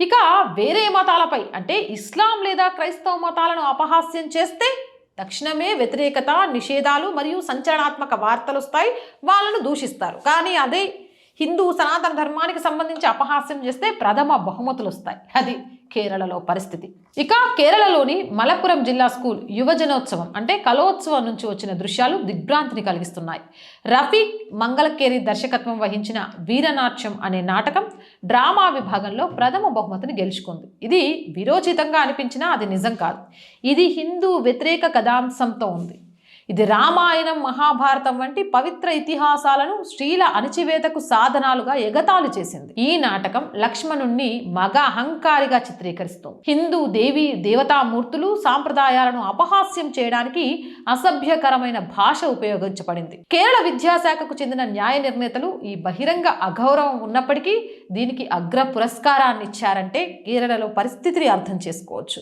ఇక వేరే మతాలపై అంటే ఇస్లాం లేదా క్రైస్తవ మతాలను అపహాస్యం చేస్తే తక్షణమే వ్యతిరేకత నిషేధాలు మరియు సంచలనాత్మక వార్తలు వస్తాయి వాళ్ళను దూషిస్తారు. కానీ అదే హిందూ సనాతన ధర్మానికి సంబంధించి అపహాస్యం చేస్తే ప్రథమ బహుమతులు వస్తాయి. అది కేరళలో పరిస్థితి. ఇక కేరళలోని మలప్పురం జిల్లా స్కూల్ యువజనోత్సవం అంటే కలోత్సవం నుంచి వచ్చిన దృశ్యాలు దిగ్భ్రాంతిని కలిగిస్తున్నాయి. రఫీక్ మంగళకేరి దర్శకత్వం వహించిన వీరనాట్యం అనే నాటకం డ్రామా విభాగంలో ప్రథమ బహుమతిని గెలుచుకుంది. ఇది విరోచితంగా అనిపించినా అది నిజం కాదు. ఇది హిందూ వ్యతిరేక కథాంశంతో ఉంది. ఇది రామాయణం మహాభారతం వంటి పవిత్ర ఇతిహాసాలను స్త్రీల అణచివేతకు సాధనాలుగా ఎగతాళి చేసింది. ఈ నాటకం లక్ష్మణుణ్ణి మగ అహంకారిగా చిత్రీకరిస్తుంది. హిందూ దేవి దేవతామూర్తులు సాంప్రదాయాలను అపహాస్యం చేయడానికి అసభ్యకరమైన భాష ఉపయోగించబడింది. కేరళ విద్యాశాఖకు చెందిన న్యాయ నిర్ణేతలు ఈ బహిరంగ అగౌరవం ఉన్నప్పటికీ దీనికి అగ్ర పురస్కారాన్ని ఇచ్చారంటే కేరళలో పరిస్థితిని అర్థం చేసుకోవచ్చు.